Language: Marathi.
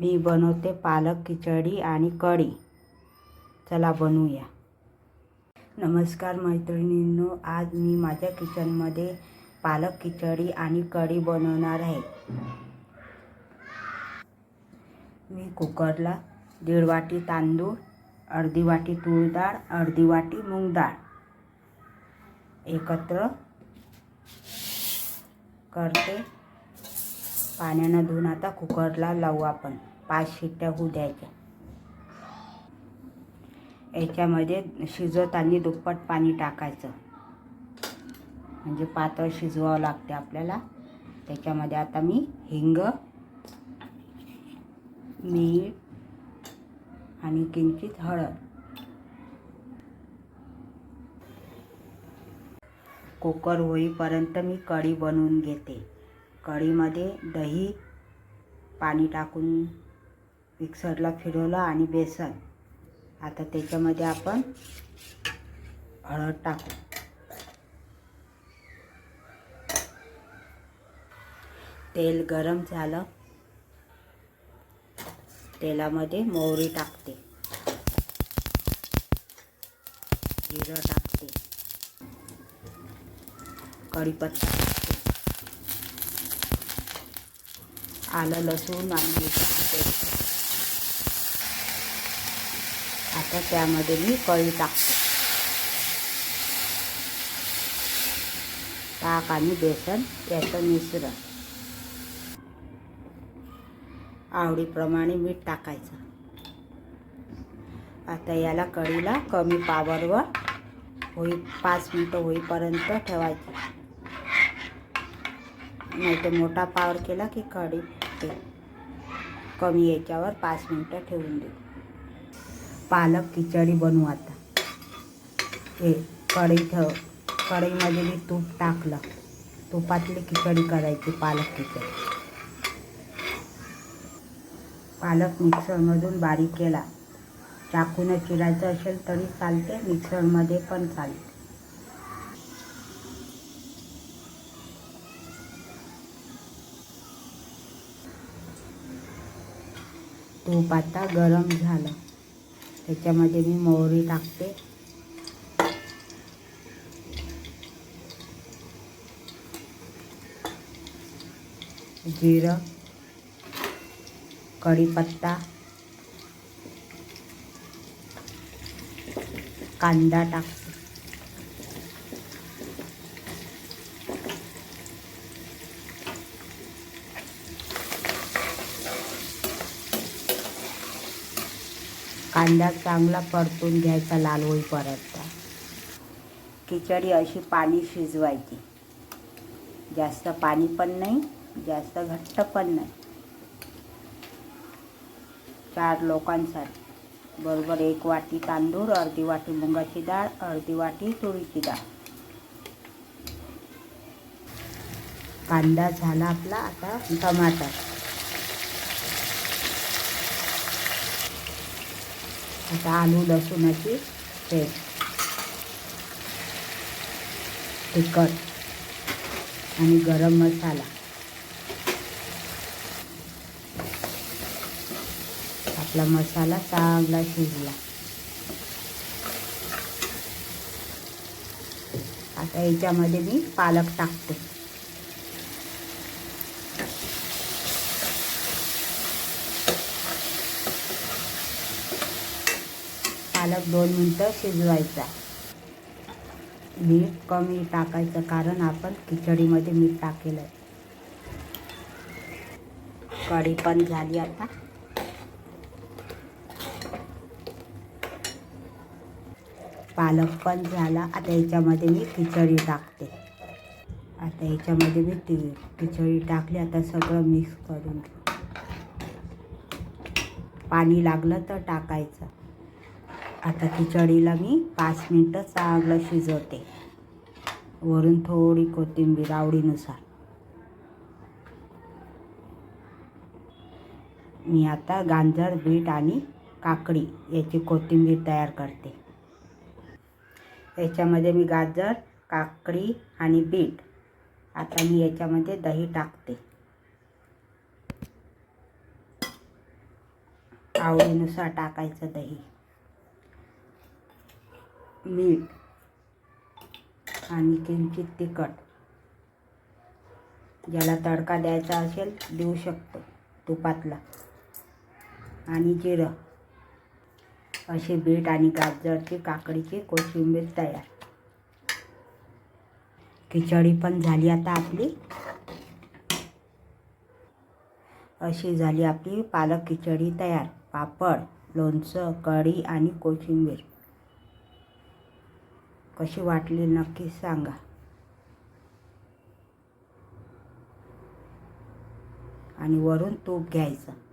मी बनवते पालक खिचडी आणि कढी. चला बनवूया. नमस्कार मैत्रिणींनो आज मी माझ्या किचनमध्ये पालक खिचडी आणि कढी बनवणार आहे. मी कुकरला दीड वाटी तांदूळ अर्धी वाटी तूर डाळ अर्धी वाटी मूग डाळ एकत्र करते. पाण्यानं धुवून आता कुकरला लावू आपण. पाच शिट्ट्या होऊ द्यायच्या. याच्यामध्ये शिजवताना दुप्पट पाणी टाकायचं. म्हणजे पातळ शिजवावं लागते आपल्याला. त्याच्यामध्ये आता मी हिंग मीठ आणि किंचित हळद. कुकर होईपर्यंत मी कढी बनवून घेते. कढीमध्ये दही पाणी टाकून मिक्सरला फिरवलं आणि बेसन. आता त्याच्यामध्ये आपण हळद टाकू. तेल गरम झालं. तेलामध्ये मोहरी टाकते. जिरं टाकते. कढीपत्ता टाकते आलं लसूण आणि पेस्ट आता त्यामध्ये मी कळी टाकते. ताक आणि बेसन याचं मिश्रण. आवडीप्रमाणे मीठ टाकायचं. आता याला कढीला कमी पावरवर होई पाच मिनटं होईपर्यंत ठेवायचं. नाही तर मोठा पावर केला की कढी टाकते कमी याच्यावर पाच मिनटं ठेवून देते पालक खिचडी बनवू आता. हे कढई ठेव. कढईमध्ये मी तूप टाकलं. तुपातली खिचडी करायची पालक खिचडी. पालक मिक्सरमधून बारीक केला. चाकून चिरायचं असेल तरी चालते मिक्सरमध्ये पण चालते. तूप आता गरम झालं. त्याच्यामध्ये मी मोहरी टाकते. जिरं कढीपत्ता कांदा टाकते. कांदा चांगला परतून घ्यायचा लाल होईपर्यंत. खिचडी अशी पाणी शिजवायची. जास्त पाणी पण नाही जास्त घट्ट पण नाही. चार लोकांसाठी. बरोबर एक वाटी तांदूळ अर्धी वाटी मुगाची डाळ अर्धी वाटी तुरीची डाळ. कांदा झाला आपला आता टमाटर. आता आलू लसूणाची पेस्ट. तिखट आणि गरम मसाला. आपला मसाला चांगला शिजला. आता याच्यामध्ये मी पालक टाकते. पालक दोन मिनटं शिजवायचा. मीठ कमी टाकायचं कारण आपण खिचडीमध्ये मीठ टाकेलं कढी पण झाली आता. पालक पण झाला. आता याच्यामध्ये मी खिचडी टाकते. आता याच्यामध्ये मी ती खिचडी टाकली. आता सगळं मिक्स करून. पाणी लागलं तर टाकायचं. आता खिचडीला मी पाच मिनटं चांगलं शिजवते. वरून थोडी कोथिंबीर आवडीनुसार. मी आता गाजर बीट आणि काकडी याची कोथिंबीर तयार करते. याच्यामध्ये मी गाजर काकडी आणि बीट आता मी याच्यामध्ये दही टाकते. आवडीनुसार टाकायचं दही. मीठ आणि किंचित तिखट. ज्याला तडका द्यायचा असेल देऊ शकतो तुपातला. आणि जिरं. असे बीट आणि गाजरची काकडीची कोशिंबीर तयार. खिचडी पण झाली आता आपली. अशी झाली आपली पालक खिचडी तयार. पापड लोणचं कढी आणि कोशिंबीर. कशी वाटली नक्की सांगा. आणि वरून तूप घ्यायचं.